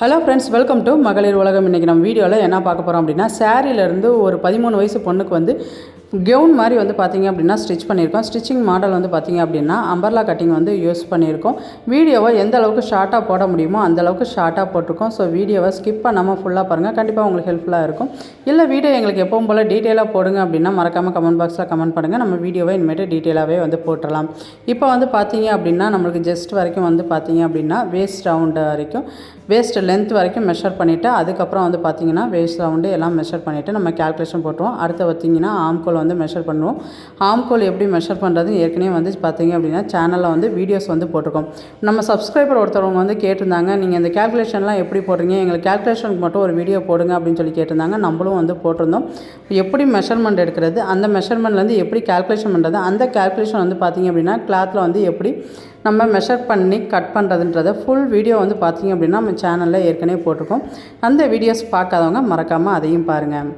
Hello friends welcome to மகளிர் உலகம். இன்றைக்கி நம்ம வீடியோவில் என்ன பார்க்க போகிறோம் அப்படின்னா சாரியிலேருந்து ஒரு பதிமூணு வயசு பொண்ணுக்கு வந்து கெவுன் மாதிரி வந்து பார்த்தீங்க அப்படின்னா ஸ்டிச் பண்ணியிருக்கோம். ஸ்டிச்சிங் மாடல் வந்து பார்த்தீங்க அப்படின்னா அம்பர்லா கட்டிங் வந்து யூஸ் பண்ணியிருக்கோம். வீடியோவை எந்த அளவுக்கு ஷார்ட்டாக போட முடியுமோ அந்த அளவுக்கு ஷார்ட்டாக போட்டிருக்கோம். ஸோ வீடியோவை ஸ்கிப் பண்ணாமல் ஃபுல்லாக பாருங்கள் கண்டிப்பாக உங்களுக்கு ஹெல்ப்ஃபுல்லாக இருக்கும். இல்லை வீடியோ எங்களுக்கு எப்பவும் போல் டீட்டெயிலாக போடுங்க அப்படின்னா மறக்காமல் கமெண்ட் பாக்ஸில் கமெண்ட் பண்ணுங்கள் நம்ம வீடியோவை இனிமேட்டு டீட்டெயிலாகவே வந்து போட்டுடலாம் இப்போ வந்து பார்த்தீங்க அப்படின்னா நம்மளுக்கு ஜஸ்ட் வரைக்கும் வந்து பார்த்தீங்க அப்படின்னா வேஸ்ட் ரவுண்டு வரைக்கும் வேஸ்ட் லென்த் வரைக்கும் மெஷர் பண்ணிவிட்டு அதுக்கப்புறம் வந்து பார்த்தீங்கன்னா வேஸ்ட் ரவுண்டு எல்லாம் மெஷர் பண்ணிவிட்டு நம்ம கேல்குலேஷன் போட்டுருவோம். அடுத்து பார்த்திங்கன்னா ஆம்கோல் வந்து மெஷர் பண்ணுவோம். ஆம்கோல் எப்படி மெஷர் பண்ணுறது ஏற்கனவே வந்து பார்த்திங்க அப்படின்னா சேனலில் வந்து வீடியோஸ் வந்து போட்டிருக்கோம். நம்ம சப்ஸ்கிரைபர் ஒருத்தவங்க வந்து கேட்டிருந்தாங்க நீங்கள் இந்த கேல்குலேஷன்லாம் எப்படி போடுறீங்க? எங்களுக்கு கேல்குலேஷனுக்கு மட்டும் ஒரு வீடியோ போடுங்க அப்படின்னு சொல்லி கேட்டிருந்தாங்க. நம்மளும் வந்து போட்டிருந்தோம். எப்படி மெஷர்மெண்ட் எடுக்கிறது? அந்த மெஷர்மெண்ட்லேருந்து எப்படி கேல்குலேஷன் பண்ணுறது அந்த கேல்குலேஷன் வந்து பார்த்திங்க அப்படின்னா கிளாத்தில் வந்து எப்படி நம்ம மெஷர் பண்ணி கட் பண்ணுறதுன்றத ஃபுல் வீடியோ வந்து பார்த்தீங்க அப்படின்னா நம்ம சேனலில் ஏற்கனவே போட்டிருக்கோம். அந்த வீடியோஸ் பார்க்காதவங்க மறக்காமல் அதையும் பாருங்கள்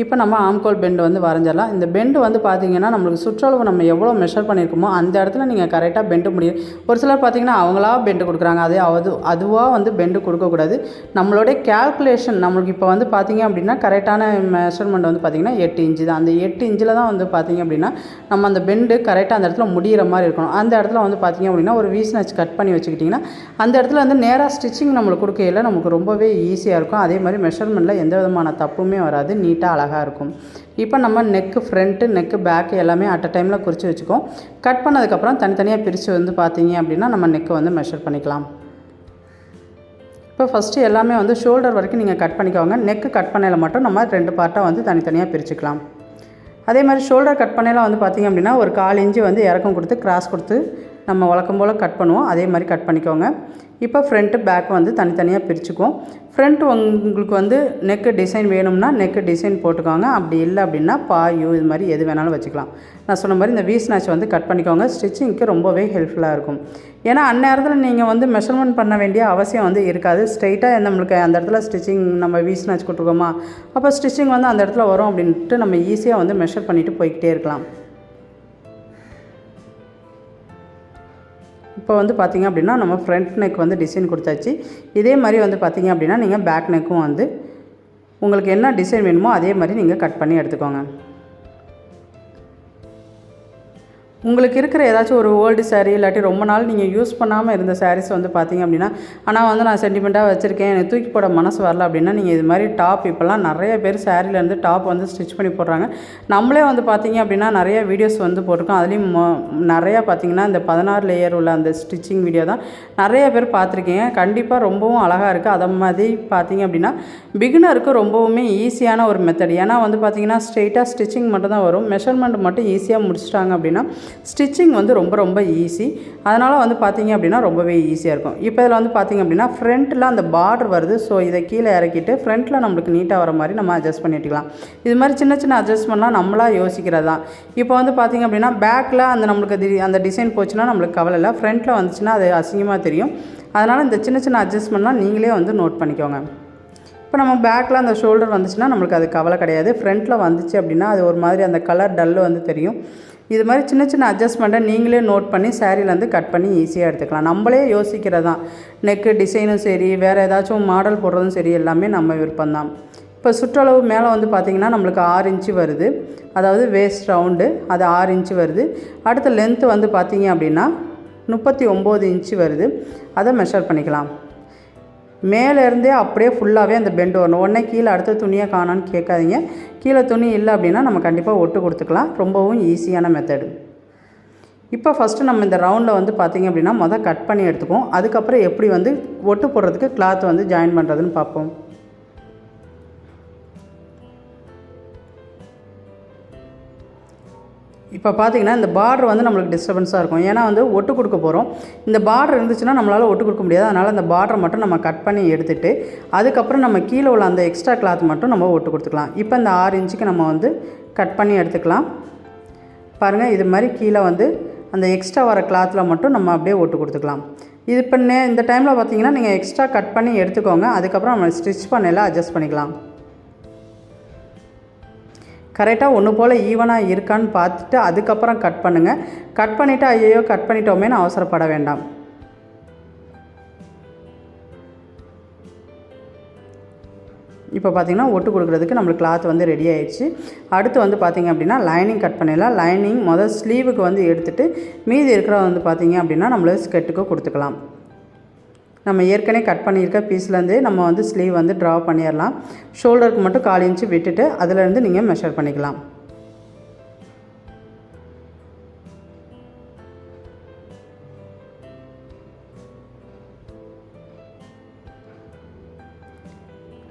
இப்போ நம்ம ஆம்கோல் பெண்டு வந்து வரைஞ்சிடலாம். இந்த பெண்டு வந்து பார்த்திங்கன்னா நம்மளுக்கு சுற்றளவு நம்ம எவ்வளோ மெஷர் பண்ணியிருக்கோமோ அந்த இடத்துல நீங்கள் கரெக்டாக பெண்டு முடியும். ஒரு சிலர் பார்த்திங்கன்னா அவங்களா பெண்டு கொடுக்குறாங்க. அதே அது அதுவாக வந்து பெண்டு கொடுக்கக்கூடாது. நம்மளுடைய கேல்குலேஷன் நம்மளுக்கு இப்போ வந்து பார்த்திங்க அப்படின்னா கரெக்டான மெஷர்மெண்ட் வந்து பார்த்திங்கன்னா எட்டு இன்ச்சு தான். அந்த எட்டு இன்ச்சில் தான் வந்து பார்த்தீங்க அப்படின்னா நம்ம அந்த பெண்டு கரெக்டாக அந்த இடத்துல முடிகிற மாதிரி இருக்கணும். அந்த இடத்துல வந்து பார்த்திங்க அப்படின்னா ஒரு வீஸ் நச்சு கட் பண்ணி வச்சுக்கிட்டிங்கன்னா அந்த இடத்துல வந்து நேராக ஸ்டிச்சிங் நம்மளுக்கு கொடுக்கையில் நமக்கு ரொம்பவே ஈஸியாக இருக்கும். அதே மாதிரி மெஷர்மெண்ட்டில் எந்த விதமான தப்புமே வராது. நீட்டாக அழகாக இருக்கும். இப்போ நம்ம நெக்கு ஃப்ரண்ட்டு நெக்கு பேக்கு எல்லாமே அட் அ டைமில் குறித்து வச்சுக்கோம் கட் பண்ணதுக்கப்புறம் தனித்தனியாக பிரித்து வந்து பார்த்தீங்க அப்படின்னா நம்ம நெக்கு வந்து மெஷர் பண்ணிக்கலாம். இப்போ ஃபஸ்ட்டு எல்லாமே வந்து ஷோல்டர் வரைக்கும் நீங்கள் கட் பண்ணிக்கோங்க. நெக்கு கட் பண்ணையில் மட்டும் நம்ம ரெண்டு பார்ட்டாக வந்து தனித்தனியாக பிரிச்சுக்கலாம். அதே மாதிரி ஷோல்டர் கட் பண்ணையில் வந்து பார்த்திங்க அப்படின்னா ஒரு கால் இன்ச்சு வந்து இறக்கம் கொடுத்து கிராஸ் கொடுத்து நம்ம வழக்கம் போல் கட் பண்ணுவோம். அதே மாதிரி கட் பண்ணிக்கோங்க. இப்போ ஃப்ரண்ட்டு பேக் வந்து தனித்தனியாக பிரிச்சுக்குவோம். ஃப்ரண்ட் உங்களுக்கு வந்து நெக்கு டிசைன் வேணும்னா நெக்கு டிசைன் போட்டுக்கோங்க. அப்படி இல்லை அப்படின்னா பாயு இது மாதிரி எது வேணாலும் வச்சுக்கலாம். நான் சொன்ன மாதிரி இந்த வீஸ் நாச் வந்து கட் பண்ணிக்கோங்க. ஸ்டிச்சிங்க்கு ரொம்பவே ஹெல்ப்ஃபுல்லாக இருக்கும். ஏன்னா அந்நேரத்தில் நீங்கள் வந்து மெஷர்மெண்ட் பண்ண வேண்டிய அவசியம் வந்து இருக்காது. ஸ்ட்ரெயிட்டாக நம்மளுக்கு அந்த இடத்துல ஸ்டிச்சிங் நம்ம வீஸ் நாச் கொடுத்துருக்கோமா? அப்போ ஸ்டிச்சிங் வந்து அந்த இடத்துல வரும் அப்படின்ட்டு நம்ம ஈஸியாக வந்து மெஷர் பண்ணிவிட்டு போய்கிட்டே இருக்கலாம். இப்போ வந்து பார்த்திங்க அப்படின்னா நம்ம ஃப்ரண்ட் நெக் வந்து டிசைன் கொடுத்தாச்சு. இதே மாதிரி வந்து பார்த்திங்க அப்படின்னா நீங்கள் பேக் நெக்கும் வந்து உங்களுக்கு என்ன டிசைன் வேணுமோ அதே மாதிரி நீங்கள் கட் பண்ணி எடுத்துக்கோங்க. உங்களுக்கு இருக்கிற ஏதாச்சும் ஒரு ஓல்டு சாரீ இல்லாட்டி ரொம்ப நாள் நீங்கள் யூஸ் பண்ணாமல் இருந்த சாரீஸ் வந்து பார்த்தீங்க அப்படின்னா ஆனால் வந்து நான் சென்டிமெண்ட்டாக வச்சுருக்கேன் எனக்கு தூக்கி போட மனசு வரல அப்படின்னா நீங்கள் இது மாதிரி டாப் இப்போல்லாம் நிறைய பேர் சாரீலேருந்து டாப் வந்து ஸ்டிச் பண்ணி போடுறாங்க. நம்மளே வந்து பார்த்தீங்க அப்படின்னா நிறைய வீடியோஸ் வந்து போட்டிருக்கோம். அதுலேயும் மொ- நிறையா பார்த்தீங்கன்னா இந்த பதினாறு லேயர் உள்ள அந்த ஸ்டிச்சிங் வீடியோ தான் நிறைய பேர் பார்த்துருக்கீங்க கண்டிப்பாக ரொம்பவும் அழகாக இருக்குது அதை மாதிரி பார்த்தீங்க அப்படின்னா பிகினருக்கு ரொம்பவுமே ஈஸியான ஒரு மெத்தட் ஏன்னா வந்து பார்த்தீங்கன்னா ஸ்ட்ரெயிட்டாக ஸ்டிச்சிங் மட்டும் தான் வரும். மெஷர்மெண்ட் மட்டும் ஈஸியாக முடிச்சிட்டாங்க அப்படின்னா ஸ்டிச்சிங் வந்து ரொம்ப ரொம்ப ஈஸி. அதனால் வந்து பார்த்திங்க அப்படின்னா ரொம்பவே ஈஸியாக இருக்கும். இப்போ இதில் வந்து பார்த்திங்க அப்படின்னா ஃப்ரண்ட்டில் அந்த பார்டர் வருது. ஸோ இதை கீழே இறக்கிட்டு ஃப்ரண்ட்டில் நம்மளுக்கு நீட்டாக வர மாதிரி நம்ம அட்ஜஸ்ட் பண்ணிட்டுக்கலாம். இது மாதிரி சின்ன சின்ன அட்ஜஸ்ட்மெண்ட்லாம் நம்மளாக யோசிக்கிறது தான். இப்போ வந்து பார்த்திங்க அப்படின்னா பேக்கில் அந்த நம்மளுக்கு தி- அந்த டிசைன் போச்சுன்னா நம்மளுக்கு கவலை இல்லை. ஃப்ரண்ட்டில் வந்துச்சுன்னா அது அசிங்கமாக தெரியும். அதனால் இந்த சின்ன சின்ன அட்ஜஸ்ட்மெண்ட்லாம் நீங்களே வந்து நோட் பண்ணிக்கோங்க. இப்போ நம்ம பேக்கில் அந்த ஷோல்டர் வந்துச்சுன்னா நம்மளுக்கு அது கவலை கிடையாது. ஃப்ரண்ட்டில் வந்துச்சு அப்படின்னா அது ஒரு மாதிரி அந்த கலர் டல்லு வந்து தெரியும். இது மாதிரி சின்ன சின்ன அட்ஜஸ்ட்மெண்ட்டை நீங்களே நோட் பண்ணி சேரீலேருந்து கட் பண்ணி ஈஸியாக எடுத்துக்கலாம். நம்மளே யோசிக்கிறது தான் நெக்கு டிசைனும் சரி வேறு ஏதாச்சும் மாடல் போடுறதும் சரி எல்லாமே நம்ம விருப்பம்தான். இப்போ சுற்றளவு மேலே வந்து பார்த்திங்கன்னா நம்மளுக்கு ஆறு இன்ச்சு வருது. அதாவது வேஸ்ட் ரவுண்டு அது ஆறு இன்ச்சு வருது. அடுத்த லென்த்து வந்து பார்த்திங்க அப்படின்னா முப்பத்தி ஒம்பது இன்ச்சு வருது. அதை மெஷர் பண்ணிக்கலாம். மேலே இருந்தே அப்படியே ஃபுல்லாகவே அந்த பெண்டு வரணும். உடனே கீழே அடுத்த துணியை காணான்னு கேட்காதீங்க. கீழே துணி இல்லை அப்படின்னா நம்ம கண்டிப்பாக ஒட்டு கொடுத்துக்கலாம். ரொம்பவும் ஈஸியான மெத்தடு இப்போ ஃபஸ்ட்டு நம்ம இந்த ரவுண்டில் வந்து பார்த்திங்க அப்படின்னா மொதல் கட் பண்ணி எடுத்துக்குவோம். அதுக்கப்புறம் எப்படி வந்து ஒட்டு போடுறதுக்கு கிளாத் வந்து ஜாயின் பண்ணுறதுன்னு பார்ப்போம். இப்போ பார்த்தீங்கன்னா இந்த பார்டர் வந்து நம்மளுக்கு டிஸ்டர்பன்ஸாக இருக்கும். ஏன்னா வந்து ஒட்டு கொடுக்க போகிறோம் இந்த பார்டர் இருந்துச்சுன்னா நம்மளால் ஒட்டு கொடுக்க முடியாது. அதனால் அந்த பார்டரை மட்டும் நம்ம கட் பண்ணி எடுத்துகிட்டு அதுக்கப்புறம் நம்ம கீழே உள்ள அந்த எக்ஸ்ட்ரா கிளாத் மட்டும் நம்ம ஒட்டு கொடுத்துக்கலாம். இப்போ இந்த ஆறு இன்ச்சுக்கு நம்ம வந்து கட் பண்ணி எடுத்துக்கலாம். பாருங்கள் இது மாதிரி கீழே வந்து அந்த எக்ஸ்ட்ரா வர கிளாத்தில் மட்டும் நம்ம அப்படியே ஒட்டு கொடுத்துக்கலாம். இது இப்போ இந்த டைமில் பார்த்தீங்கன்னா நீங்கள் எக்ஸ்ட்ரா கட் பண்ணி எடுத்துக்கோங்க. அதுக்கப்புறம் நம்ம ஸ்டிச் பண்ணல அட்ஜஸ்ட் பண்ணிக்கலாம். கரெக்டாக ஒன்று போல் ஈவனாக இருக்கான்னு பார்த்துட்டு அதுக்கப்புறம் கட் பண்ணுங்கள் கட் பண்ணிவிட்டு ஐயோ கட் பண்ணிட்டோமேன்னு அவசரப்பட வேண்டாம். இப்போ பார்த்திங்கன்னா ஒட்டு கொடுக்குறதுக்கு நம்மளுக்கு கிளாத் வந்து ரெடி ஆயிடுச்சு. அடுத்து வந்து பார்த்திங்க அப்படின்னா லைனிங் கட் பண்ணிடலாம். லைனிங் முதல் ஸ்லீவுக்கு வந்து எடுத்துகிட்டு மீதி இருக்கிற வந்து பார்த்திங்க அப்படின்னா நம்மளுக்கு ஸ்கெட்டுக்கு கொடுத்துக்கலாம். நம்ம ஏற்கனவே கட் பண்ணியிருக்க பீஸ்லேருந்தே நம்ம வந்து ஸ்லீவ் வந்து ட்ரா பண்ணிடலாம். ஷோல்டருக்கு மட்டும் கால் இன்ச்சு விட்டுட்டு அதிலேருந்து நீங்கள் மெஷர் பண்ணிக்கலாம்.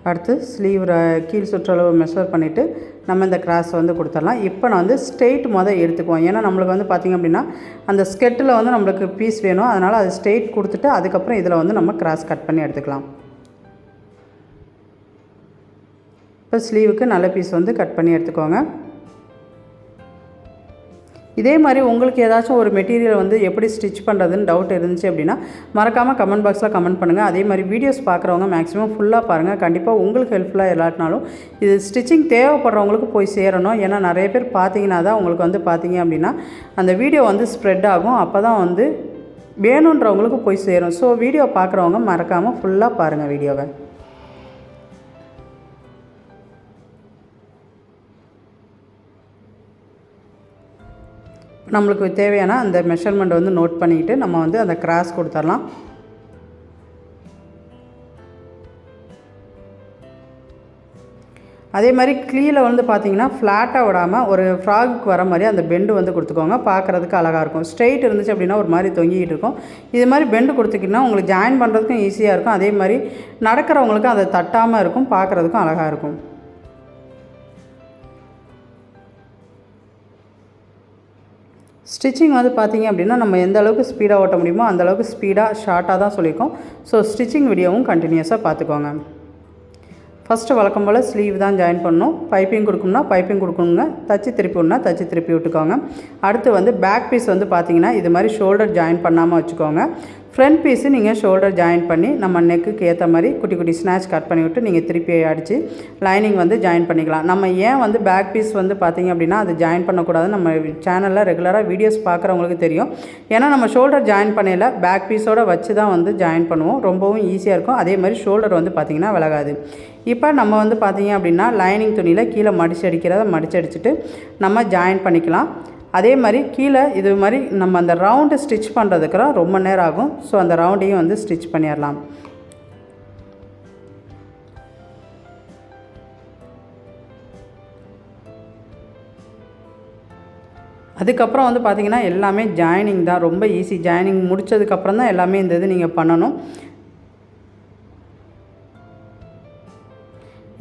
அடுத்து ஸ்லீவ் கீழ் சுற்றளவு மெஷர் பண்ணிவிட்டு நம்ம இந்த கிராஸ் வந்து கொடுத்துடலாம். இப்போ நான் வந்து ஸ்ட்ரெயிட் மொதல் எடுத்துக்குவோம். ஏன்னா நம்மளுக்கு வந்து பார்த்திங்க அப்படின்னா அந்த ஸ்கெட்டில் வந்து நம்மளுக்கு பீஸ் வேணும். அதனால் அது ஸ்ட்ரெயிட் கொடுத்துட்டு அதுக்கப்புறம் இதில் வந்து நம்ம கிராஸ் கட் பண்ணி எடுத்துக்கலாம். இப்போ ஸ்லீவுக்கு நல்ல பீஸ் வந்து கட் பண்ணி எடுத்துக்கோங்க. இதே மாதிரி உங்களுக்கு ஏதாச்சும் ஒரு மெட்டீரியல் வந்து எப்படி ஸ்டிச் பண்ணுறதுன்னு டவுட் இருந்துச்சு அப்படின்னா மறக்காமல் கமெண்ட் பாக்ஸில் கமெண்ட் பண்ணுங்கள் அதே மாதிரி வீடியோஸ் பார்க்குறவங்க மேக்ஸிமம் ஃபுல்லாக பாருங்கள் கண்டிப்பாக உங்களுக்கு ஹெல்ப்ஃபுல்லாக இல்லாட்டினாலும் இது ஸ்டிச்சிங் தேவைப்படுறவங்களுக்கு போய் சேரணும். ஏன்னா நிறைய பேர் பார்த்தீங்கன்னா தான் உங்களுக்கு வந்து பார்த்தீங்க அப்படின்னா அந்த வீடியோ வந்து ஸ்ப்ரெட் ஆகும். அப்போ தான் வந்து வேணுன்றவங்களுக்கு போய் சேரும். ஸோ வீடியோ பார்க்குறவங்க மறக்காமல் ஃபுல்லாக பாருங்கள் வீடியோவை நம்மளுக்கு தேவையான அந்த மெஷர்மெண்ட் வந்து நோட் பண்ணிக்கிட்டு நம்ம வந்து அந்த கிராஸ் கொடுத்துடலாம். அதே மாதிரி கீழே வந்து பார்த்தீங்கன்னா ஃப்ளாட்டாக விடாமல் ஒரு ஃப்ராகுக்கு வர மாதிரி அந்த பெண்டு வந்து கொடுத்துக்கோங்க. பார்க்குறதுக்கு அழகாக இருக்கும். ஸ்ட்ரெயிட் இருந்துச்சு அப்படின்னா ஒரு மாதிரி தொங்கிக்கிட்டு இருக்கும். இது மாதிரி பெண்டு கொடுத்துக்கிட்டிங்கன்னா உங்களுக்கு ஜாயின் பண்ணுறதுக்கும் ஈஸியாக இருக்கும். அதே மாதிரி நடக்கிறவங்களுக்கும் அதை தட்டாமல் இருக்கும். பார்க்குறதுக்கும் அழகாக இருக்கும். ஸ்டிச்சிங் வந்து பார்த்திங்க அப்படின்னா நம்ம எந்த அளவுக்கு ஸ்பீடாக ஓட்ட முடியுமோ அந்த அளவுக்கு ஸ்பீடாக ஷார்ட்டாக தான் சொல்லியிருக்கோம். ஸோ ஸ்டிச்சிங் வீடியோவும் கண்டினியூஸாக பார்த்துக்கோங்க. ஃபஸ்ட்டு வழக்கம் போல் ஸ்லீவ் தான் ஜாயின் பண்ணணும். பைப்பிங் கொடுக்கணும்னா பைப்பிங் கொடுக்கணுங்க. தச்சு திருப்பி விட்னா தச்சு திருப்பி விட்டுக்கோங்க. அடுத்து வந்து பேக் பீஸ் வந்து பார்த்திங்கன்னா இது மாதிரி ஷோல்டர் ஜாயின் பண்ணாமல் வச்சுக்கோங்க. ஃப்ரண்ட் பீஸு நீங்கள் ஷோல்டர் ஜாயின் பண்ணி நம்ம நெக்குக்கு ஏற்ற மாதிரி குட்டி குட்டி ஸ்நாச் கட் பண்ணி விட்டு நீங்கள் திருப்பி அடித்து லைனிங் வந்து ஜாயின் பண்ணிக்கலாம். நம்ம ஏன் வந்து பேக் பீஸ் வந்து பார்த்திங்க அப்படின்னா அது ஜாயின் பண்ணக்கூடாதுன்னு நம்ம சேனலில் ரெகுலராக வீடியோஸ் பார்க்குறவங்களுக்கு தெரியும். ஏன்னா நம்ம ஷோல்டர் ஜாயின் பண்ணையில் பேக் பீஸோடு வச்சு தான் வந்து ஜாயின் பண்ணுவோம். ரொம்பவும் ஈஸியாக இருக்கும். அதே மாதிரி ஷோல்டர் வந்து பார்த்திங்கன்னா விலகாது. இப்போ நம்ம வந்து பார்த்திங்க அப்படின்னா லைனிங் துணியில் கீழே மடிச்சு அடிக்கிறத மடிச்சு அடிச்சுட்டு நம்ம ஜாயின் பண்ணிக்கலாம். அதே மாதிரி கீழே இது மாதிரி நம்ம அந்த ரவுண்டு ஸ்டிச் பண்ணுறதுக்குலாம் ரொம்ப நேரம் ஆகும். ஸோ அந்த ரவுண்டையும் வந்து ஸ்டிச் பண்ணிடலாம். அதுக்கப்புறம் வந்து பார்த்திங்கன்னா எல்லாமே ஜாயினிங் தான். ரொம்ப ஈஸி ஜாயினிங் முடித்ததுக்கப்புறம் தான் எல்லாமே இந்த இது நீங்கள் பண்ணணும்.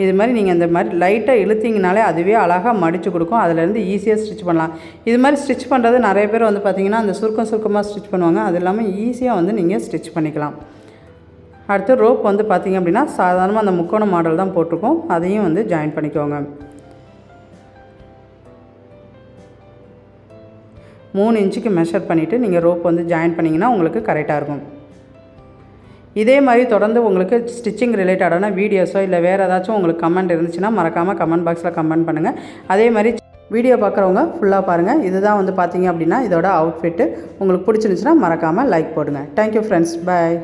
இது மாதிரி நீங்கள் இந்த மாதிரி லைட்டாக இழுத்திங்கனாலே அதுவே அழகாக மடித்து கொடுக்கும். அதிலேருந்து ஈஸியாக ஸ்டிச் பண்ணலாம். இது மாதிரி ஸ்டிச் பண்ணுறது நிறைய பேர் வந்து பார்த்திங்கன்னா அந்த சுருக்கம் சுருக்கமாக ஸ்டிச் பண்ணுவாங்க. அது இல்லாமல் ஈஸியாக வந்து நீங்கள் ஸ்டிச் பண்ணிக்கலாம். அடுத்து ரோப் வந்து பார்த்திங்க அப்படின்னா சாதாரணமாக அந்த முக்கோண மாடல் தான் போட்டிருக்கோம். அதையும் வந்து ஜாயின் பண்ணிக்கோங்க. மூணு இன்ச்சுக்கு மெஷர் பண்ணிவிட்டு நீங்கள் ரோப் வந்து ஜாயின் பண்ணிங்கன்னா உங்களுக்கு கரெக்டாக இருக்கும். இதே மாதிரி தொடர்ந்து உங்களுக்கு ஸ்டிச்சிங் ரிலேட்டடான வீடியோஸோ இல்லை வேறு ஏதாச்சும் உங்களுக்கு கமெண்ட் இருந்துச்சுன்னா மறக்காமல் கமெண்ட் பாக்ஸில் கமெண்ட் பண்ணுங்கள் அதே மாதிரி வீடியோ பார்க்குறவங்க ஃபுல்லாக பாருங்கள் இதுதான் வந்து பார்த்தீங்க அப்படின்னா இதோட அவுட்ஃபிட்டு உங்களுக்கு பிடிச்சிருந்துச்சுன்னா மறக்காமல் லைக் போடுங்க. Thank you friends bye